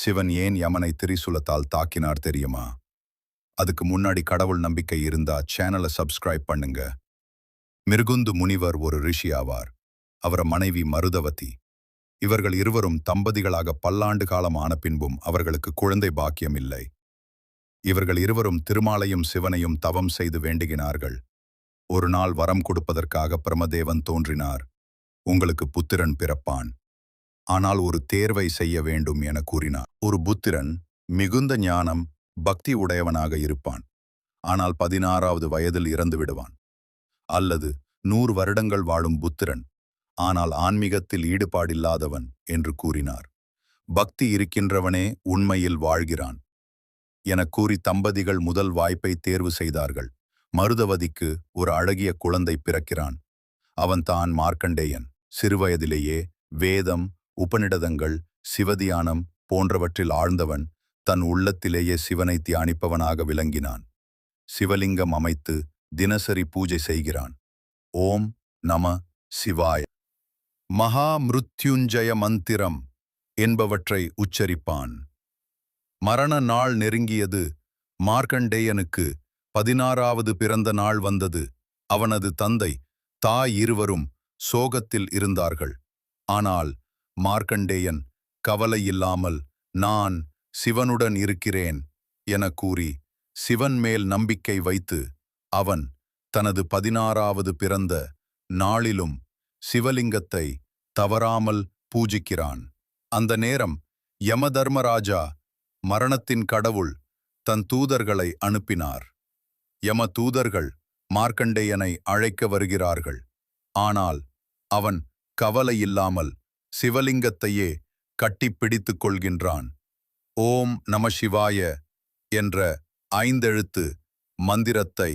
சிவன் ஏன் யமனை திரிசூலத்தால் தாக்கினார் தெரியுமா? அதுக்கு முன்னாடி கடவுள் நம்பிக்கை இருந்தா சேனலை சப்ஸ்கிரைப் பண்ணுங்க. மிருகுந்து முனிவர் ஒரு ரிஷி ஆவார். அவர மனைவி மருதவதி. இவர்கள் இருவரும் தம்பதிகளாக பல்லாண்டு காலம் ஆன பின்பும் அவர்களுக்கு குழந்தை பாக்கியம் இல்லை. இவர்கள் இருவரும் திருமாலையும் சிவனையும் தவம் செய்து வேண்டுகினார்கள். ஒரு நாள் வரம் கொடுப்பதற்காக பிரமதேவன் தோன்றினார். உங்களுக்கு புத்திரன் பிறப்பான். ஆனால் ஒரு தேர்வை செய்ய வேண்டும் என கூறினார். ஒரு புத்திரன் மிகுந்த ஞானம் பக்தி உடையவனாக இருப்பான். ஆனால் பதினாறாவது வயதில் இறந்து விடுவான். அல்லது நூறு வருடங்கள் வாழும் புத்திரன் ஆனால் ஆன்மீகத்தில் ஈடுபாடில்லாதவன் என்று கூறினார். பக்தி இருக்கின்றவனே உண்மையில் வாழ்கிறான் எனக் கூறி தம்பதிகள் முதல் வாய்ப்பை தேர்வு செய்தார்கள். மருதவதிக்கு ஒரு அழகிய குழந்தை பிறக்கிறான். அவன் தான் மார்க்கண்டேயன். சிறுவயதிலேயே வேதம் உபநிடதங்கள் சிவதியானம் போன்றவற்றில் ஆழ்ந்தவன் தன் உள்ளத்திலேயே சிவனை தியானிப்பவனாக விளங்கினான். சிவலிங்கம் அமைத்து தினசரி பூஜை செய்கிறான். ஓம் நம சிவாய. மகா மிருத்யுஞ்சய மந்திரம் என்பவற்றை உச்சரிப்பான். மரண நாள் நெருங்கியது மார்க்கண்டேயனுக்கு பதினாறாவது பிறந்த நாள் வந்தது. அவனது தந்தை தாய் இருவரும் சோகத்தில் இருந்தார்கள். ஆனால் மார்க்கண்டேயன் கவலையில்லாமல் நான் சிவனுடன் இருக்கிறேன் என கூறி சிவன் மேல் நம்பிக்கை வைத்து அவன் தனது பதினாறாவது பிறந்த நாளிலும் சிவலிங்கத்தை தவறாமல் பூஜிக்கிறான். அந்த நேரம் யமதர்மராஜா மரணத்தின் கடவுள் தன் தூதர்களை அனுப்பினார். யம தூதர்கள் மார்க்கண்டேயனை அழைக்க வருகிறார்கள். ஆனால் அவன் கவலையில்லாமல் சிவலிங்கத்தையே கட்டிப்பிடித்துக் கொள்கின்றான் ஓம் நம சிவாய என்ற ஐந்தெழுத்து மந்திரத்தை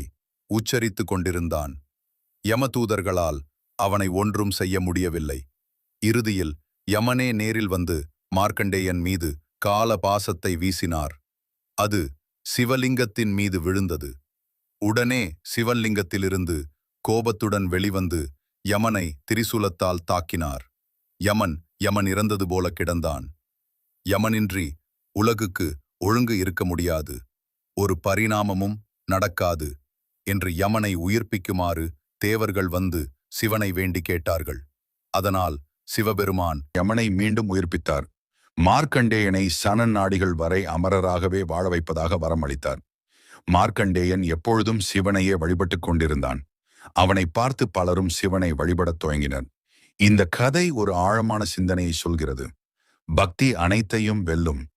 உச்சரித்துக் கொண்டிருந்தான். யமதூதர்களால் அவனை ஒன்றும் செய்ய முடியவில்லை. இறுதியில் யமனே நேரில் வந்து மார்க்கண்டேயன் மீது கால பாசத்தை வீசினார். அது சிவலிங்கத்தின் மீது விழுந்தது. உடனே சிவலிங்கத்திலிருந்து கோபத்துடன் வெளிவந்து யமனை திரிசூலத்தால் தாக்கினார். யமன் யமன் இறந்தது போல கிடந்தான். யமனின்றி உலகுக்கு ஒழுங்கு இருக்க முடியாது. ஒரு பரிணாமமும் நடக்காது என்று யமனை உயிர்ப்பிக்குமாறு தேவர்கள் வந்து சிவனை வேண்டி கேட்டார்கள். அதனால் சிவபெருமான் யமனை மீண்டும் உயிர்ப்பித்தார். மார்க்கண்டேயனை சனன் நாடிகள் வரை அமரராகவே வாழ வைப்பதாக வரமளித்தார். மார்க்கண்டேயன் எப்பொழுதும் சிவனையே வழிபட்டுக் கொண்டிருந்தான். அவனை பார்த்து பலரும் சிவனை வழிபடத் துவங்கினர். இந்த கதை ஒரு ஆழமான சிந்தனையை சொல்கிறது. பக்தி அனைத்தையும் வெல்லும்.